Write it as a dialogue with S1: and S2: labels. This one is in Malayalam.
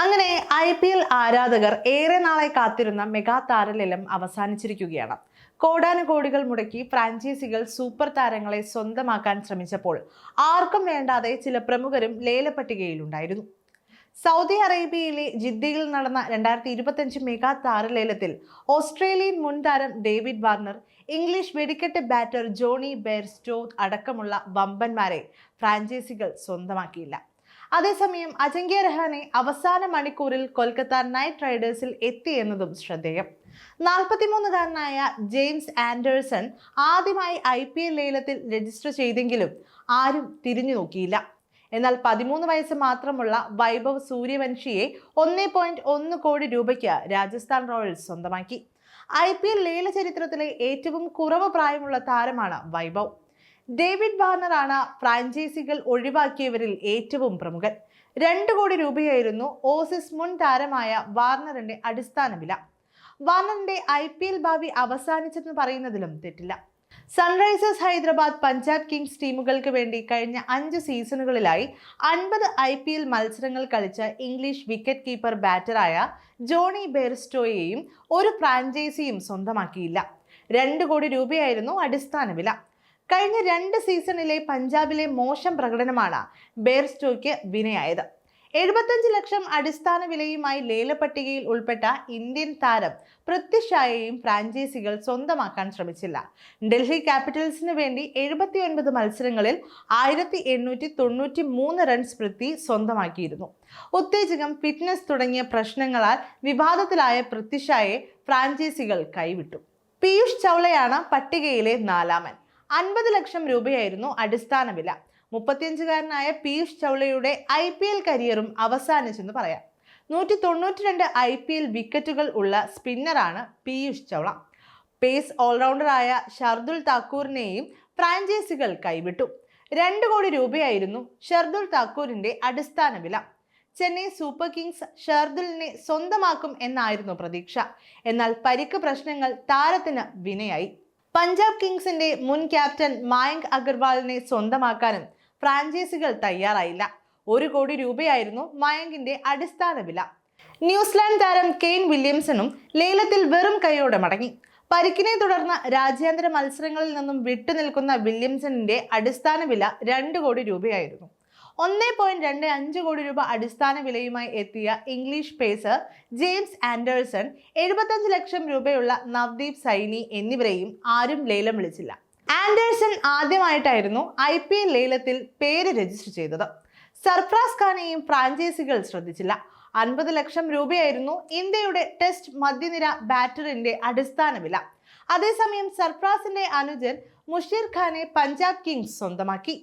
S1: അങ്ങനെ ഐ പി എൽ ആരാധകർ ഏറെ നാളായി കാത്തിരുന്ന മെഗാ താരലേലം അവസാനിച്ചിരിക്കുകയാണ്. കോടാനുകോടികൾ മുടക്കി ഫ്രാഞ്ചൈസികൾ സൂപ്പർ താരങ്ങളെ സ്വന്തമാക്കാൻ ശ്രമിച്ചപ്പോൾ ആർക്കും വേണ്ടാതെ ചില പ്രമുഖരും ലേലപ്പട്ടികയിലുണ്ടായിരുന്നു. സൗദി അറേബ്യയിലെ ജിദ്ദയിൽ നടന്ന രണ്ടായിരത്തി ഇരുപത്തഞ്ച് മെഗാ താരലേലത്തിൽ ഓസ്ട്രേലിയൻ മുൻ താരം ഡേവിഡ് വാർണർ ഇംഗ്ലീഷ് വെടിക്കെട്ട് ബാറ്റർ ജോണി ബെയർസ്റ്റോ അടക്കമുള്ള വമ്പന്മാരെ ഫ്രാഞ്ചൈസികൾ സ്വന്തമാക്കിയില്ല. അതേസമയം അജങ്ക്യ രഹാനെ അവസാന മണിക്കൂറിൽ കൊൽക്കത്ത നൈറ്റ് റൈഡേഴ്സിൽ എത്തിയെന്നതും ശ്രദ്ധേയം. നാൽപ്പത്തിമൂന്നുകാരനായ ജെയിംസ് ആൻഡേഴ്സൺ ആദ്യമായി ഐ പി എൽ ലേലത്തിൽ രജിസ്റ്റർ ചെയ്തെങ്കിലും ആരും തിരിഞ്ഞു നോക്കിയില്ല. എന്നാൽ പതിമൂന്ന് വയസ്സ് മാത്രമുള്ള വൈഭവ് സൂര്യവംശിയെ ഒന്നേ പോയിന്റ് ഒന്ന് കോടി രൂപയ്ക്ക് രാജസ്ഥാൻ റോയൽസ് സ്വന്തമാക്കി. ഐ പി എൽ ലേല ചരിത്രത്തിലെ ഏറ്റവും കുറവ് പ്രായമുള്ള താരമാണ് വൈഭവ്. ഡേവിഡ് വാർണറാണ് ഫ്രാഞ്ചൈസികൾ ഒഴിവാക്കിയവരിൽ ഏറ്റവും പ്രമുഖൻ. രണ്ട് കോടി രൂപയായിരുന്നു ഓസിസ് മുൻ താരമായ വാർണറിന്റെ അടിസ്ഥാന വില. വാർണറിന്റെ ഐ പി എൽ ഭാവി അവസാനിച്ചെന്ന് പറയുന്നതിലും തെറ്റില്ല. സൺറൈസേഴ്സ് ഹൈദരാബാദ് പഞ്ചാബ് കിങ്സ് ടീമുകൾക്ക് വേണ്ടി കഴിഞ്ഞ അഞ്ച് സീസണുകളിലായി അൻപത് ഐ പി എൽ മത്സരങ്ങൾ കളിച്ച ഇംഗ്ലീഷ് വിക്കറ്റ് കീപ്പർ ബാറ്ററായ ജോണി ബെയർസ്റ്റോയെയും ഒരു ഫ്രാഞ്ചൈസിയും സ്വന്തമാക്കിയില്ല. രണ്ട് കോടി രൂപയായിരുന്നു അടിസ്ഥാന വില. കഴിഞ്ഞ രണ്ട് സീസണിലെ പഞ്ചാബിലെ മോശം പ്രകടനമാണ് ബെയർസ്റ്റോയ്ക്ക് വിനയായത്. എഴുപത്തഞ്ച് ലക്ഷം അടിസ്ഥാന വിലയുമായി ലേലപ്പട്ടികയിൽ ഉൾപ്പെട്ട ഇന്ത്യൻ താരം പൃഥ്വിഷായെയും ഫ്രാഞ്ചൈസികൾ സ്വന്തമാക്കാൻ ശ്രമിച്ചില്ല. ഡൽഹി ക്യാപിറ്റൽസിന് വേണ്ടി എഴുപത്തിയൊൻപത് മത്സരങ്ങളിൽ ആയിരത്തി എണ്ണൂറ്റി തൊണ്ണൂറ്റി മൂന്ന് റൺസ് പൃഥ്വി സ്വന്തമാക്കിയിരുന്നു. ഉത്തേജകം ഫിറ്റ്നസ് തുടങ്ങിയ പ്രശ്നങ്ങളാൽ വിവാദത്തിലായ പൃഥ്വിഷായെ ഫ്രാഞ്ചൈസികൾ കൈവിട്ടു. പീയൂഷ് ചൗളയാണ് പട്ടികയിലെ നാലാമൻ. അൻപത് ലക്ഷം രൂപയായിരുന്നു അടിസ്ഥാന വില. മുപ്പത്തിയഞ്ചുകാരനായ പീയൂഷ് ചൗളയുടെ ഐ പി എൽ കരിയറും അവസാനിച്ചെന്ന് പറയാം. നൂറ്റി തൊണ്ണൂറ്റി രണ്ട് ഐ പി എൽ വിക്കറ്റുകൾ ഉള്ള സ്പിന്നറാണ് പീയൂഷ് ചൗള. പേസ് ഓൾറൗണ്ടറായ ഷർദുൽ താക്കൂറിനെയും ഫ്രാഞ്ചൈസികൾ കൈവിട്ടു. രണ്ട് കോടി രൂപയായിരുന്നു ഷർദുൽ താക്കൂറിന്റെ അടിസ്ഥാന വില. ചെന്നൈ സൂപ്പർ കിങ്സ് ഷർദുലിനെ സ്വന്തമാക്കും എന്നായിരുന്നു പ്രതീക്ഷ. എന്നാൽ പരിക്ക് പ്രശ്നങ്ങൾ താരത്തിന് വിനയായി. പഞ്ചാബ് കിങ്സിന്റെ മുൻ ക്യാപ്റ്റൻ മായങ്ക് അഗർവാളിനെ സ്വന്തമാക്കാനും ഫ്രാഞ്ചൈസികൾ തയ്യാറായില്ല. ഒരു കോടി രൂപയായിരുന്നു മായങ്കിന്റെ അടിസ്ഥാന വില. ന്യൂസിലാൻഡ് താരം കെയ്ൻ വില്യംസണും ലേലത്തിൽ വെറും കൈയോടെ മടങ്ങി. പരിക്കിനെ തുടർന്ന് രാജ്യാന്തര മത്സരങ്ങളിൽ നിന്നും വിട്ടുനിൽക്കുന്ന വില്യംസണിന്റെ അടിസ്ഥാന വില രണ്ട് കോടി രൂപയായിരുന്നു. ഒന്നേ പോയിന്റ് രണ്ട് അഞ്ച് കോടി രൂപ അടിസ്ഥാന വിലയുമായി എത്തിയ ഇംഗ്ലീഷ് പേസർ ജെയിംസ് ആൻഡേഴ്സൺ എഴുപത്തഞ്ച് ലക്ഷം രൂപയുള്ള നവ്ദീപ് സൈനി എന്നിവരെയും ആരും ലേലം വിളിച്ചില്ല. ആൻഡേഴ്സൺ ആദ്യമായിട്ടായിരുന്നു ഐ പി എൽ ലേലത്തിൽ പേര് രജിസ്റ്റർ ചെയ്തത്. സർഫ്രാസ് ഖാനെയും ഫ്രാഞ്ചൈസികൾ ശ്രദ്ധിച്ചില്ല. അൻപത് ലക്ഷം രൂപയായിരുന്നു ഇന്ത്യയുടെ ടെസ്റ്റ് മധ്യനിര ബാറ്ററിന്റെ അടിസ്ഥാന വില. അതേസമയം സർഫ്രാസിന്റെ അനുജൻ മുഷീർ ഖാനെ പഞ്ചാബ് കിങ്സ് സ്വന്തമാക്കി.